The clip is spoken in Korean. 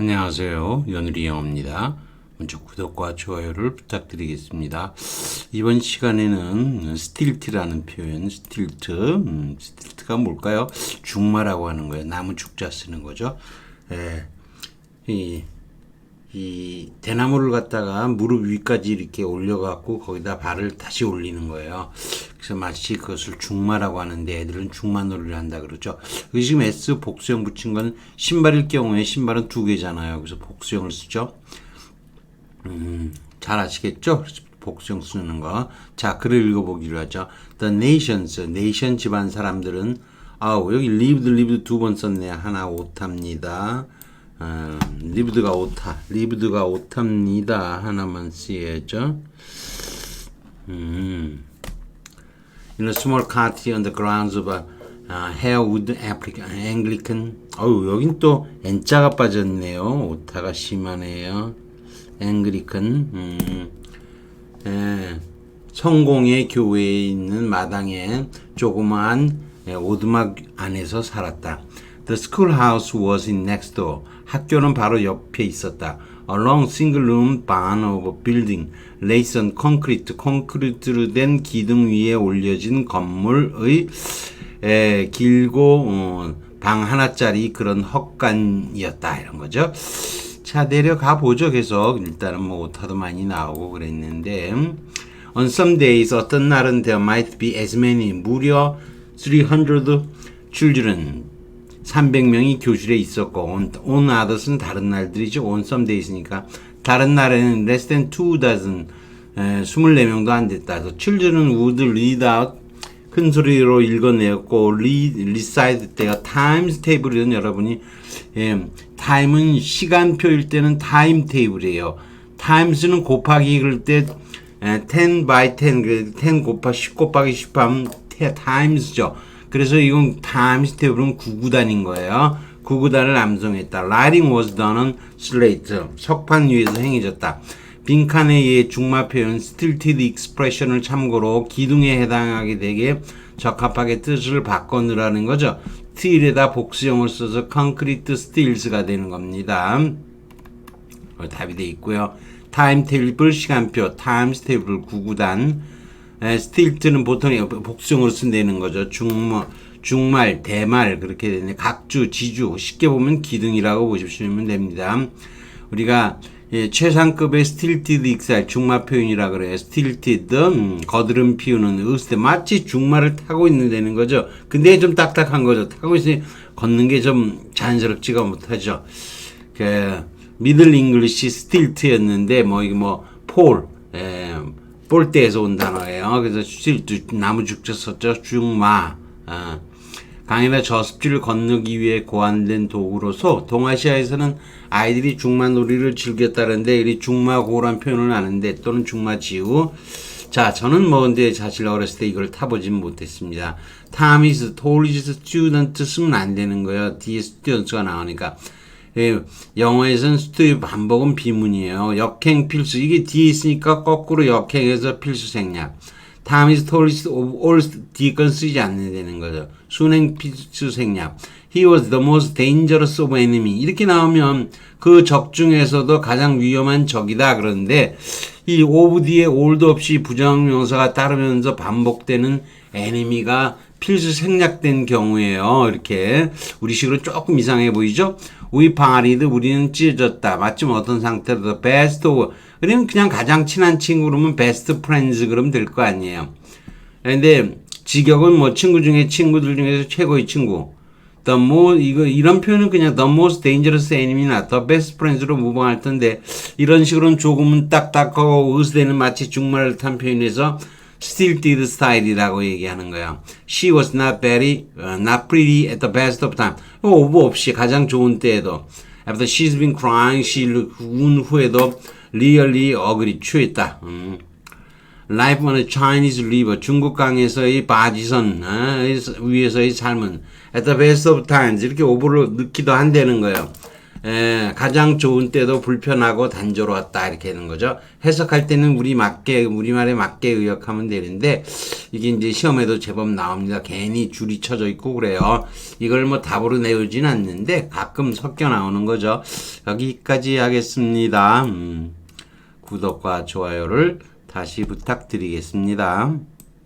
안녕하세요. 연우리 영어입니다. 먼저 구독과 좋아요를 부탁드리겠습니다. 이번 시간에는 스틸트라는 표현, 스틸트, 음, 스틸트가 뭘까요? 죽마라고 하는 거예요. 나무 죽자 쓰는 거죠. 예, 이, 이 대나무를 갖다가 무릎 위까지 이렇게 올려갖고 거기다 발을 다시 올리는 거예요. 그래서 마치 그것을 중마라고 하는데 애들은 중마놀이를 한다 그러죠. 지금 S 복수형 붙인 건 신발일 경우에 신발은 두 개잖아요. 그래서 복수형을 쓰죠. 음, 잘 아시겠죠? 복수형 쓰는 거. 자, 글을 읽어보기로 하죠. The nations, nation 집안 사람들은 아우 여기 lived, lived 두 번 썼네. 하나 오탑니다. 어, lived가 오타, lived가 오탑니다. 하나만 쓰여야죠. 음. In a small country on the grounds of a uh, Harewood Anglican. 어우 여긴 또 N자가 빠졌네요. 오타가 심하네요. 앵글리큰. 음, 예, 성공의 교회에 있는 마당에 조그마한 예, 오두막 안에서 살았다. The schoolhouse was in next door. 학교는 바로 옆에 있었다. A long single room barn of a building on concrete. 콘크리트로 된 기둥 위에 올려진 건물의 에, 길고 어, 방 하나짜리 그런 헛간이었다 이런 거죠. 자 내려가 보죠 계속 일단은 뭐 오타도 많이 나오고 그랬는데 on some days 어떤 날은 there might be as many 무려 300 children 300명이 교실에 있었고 on, on others는 다른 날들이죠 on some days니까 다른 날에는 less than two dozen 에, 24명도 안 됐다 그래서 children would read out 큰 소리로 읽어내었고 recite 때가 times table이던 여러분이 예, time은 시간표일 때는 time table이에요. times는 곱하기 그럴 때 에, 10 by 10, 그10 곱하 10 곱하기 10 하면 times죠. 그래서 이건 times table은 구구단인 거예요. 구구단을 암송했다. Done on slate. 석판 위에서 행해졌다. 빈칸에 의해 중마 표현 stilted expression을 참고로 기둥에 해당하게 되게 적합하게 뜻을 바꿔 넣으라는 거죠. steel에다 복수형을 써서 concrete steels가 되는 겁니다. 어, 답이 돼 있고요. 타임 테이블 시간표, 타임스테이블 구구단, 스틸트는 보통 복수형으로 쓴다는 거죠. 중마, 중말, 대말 그렇게 되네. 각주, 지주 쉽게 보면 기둥이라고 보시면 됩니다. 우리가 예, 최상급의 스틸티드 익살 중마 표현이라 그래요. 스틸티드 음, 거드름 피우는 으스테 마치 중마를 타고 있는 데는 거죠. 근데 좀 딱딱한 거죠. 타고 있으니 걷는 게 좀 자연스럽지가 못하죠. 그 미들 잉글리시 스틸트였는데 뭐 이게 뭐폴 예, 볼때에서 온 단어예요. 그래서 나무 죽자 썼죠. 중마. 어. 강이나 저습지를 건너기 위해 고안된 도구로서 동아시아에서는 아이들이 중마 놀이를 즐겼다는데 이 중마고란 표현을 아는데 또는 중마지우 자 저는 뭐 근데 사실 어렸을 때 이걸 타보진 못했습니다. Time is tall is student 쓰면 안 되는 거예요. 뒤에 students가 나오니까 예, 영어에서는 스튜의 반복은 비문이에요. 역행 필수 이게 뒤에 있으니까 거꾸로 역행해서 필수 생략. Time is tallest of all 뒤에 건 쓰지 않는다는 거죠. 순행 필수 생략. He was the most dangerous of enemy. 이렇게 나오면 그 적 중에서도 가장 위험한 적이다. 그런데 이 of 뒤에 all도 없이 부정명사가 따르면서 반복되는 enemy가 필수 생략된 경우에요. 이렇게 우리식으로 조금 이상해 보이죠? We partied, 우리는 찢어졌다. 마침 어떤 상태로 the best of, 그러면 그냥 가장 친한 친구 그러면 best friends 그러면 될 거 아니에요. 근데 직역은 뭐 친구 중에 친구들 중에서 최고의 친구. The most, 이거, 이런 표현은 그냥 the most dangerous enemy나 the best friends로 무방할 텐데, 이런 식으로는 조금은 딱딱하고 으스대는 마치 중말을 탄 표현에서 still did style이라고 얘기하는 거야. She was not very, uh, not pretty at the best of time. 오버 없이 가장 좋은 때에도. After she's been crying, she 운 후에도 really ugly, 취했다. 음. Life on a Chinese river, 중국 강에서의 바지선 어, 위에서의 삶은 at the best of times 이렇게 오버를 넣기도 한다는 거예요. 에, 가장 좋은 때도 불편하고 단조로웠다 이렇게 하는 거죠. 해석할 때는 우리 맞게 우리말에 맞게 의역하면 되는데 이게 이제 시험에도 제법 나옵니다. 괜히 줄이 쳐져 있고 그래요. 이걸 뭐 답으로 내오진 않는데 가끔 섞여 나오는 거죠. 여기까지 하겠습니다. 음, 구독과 좋아요를 다시 부탁드리겠습니다.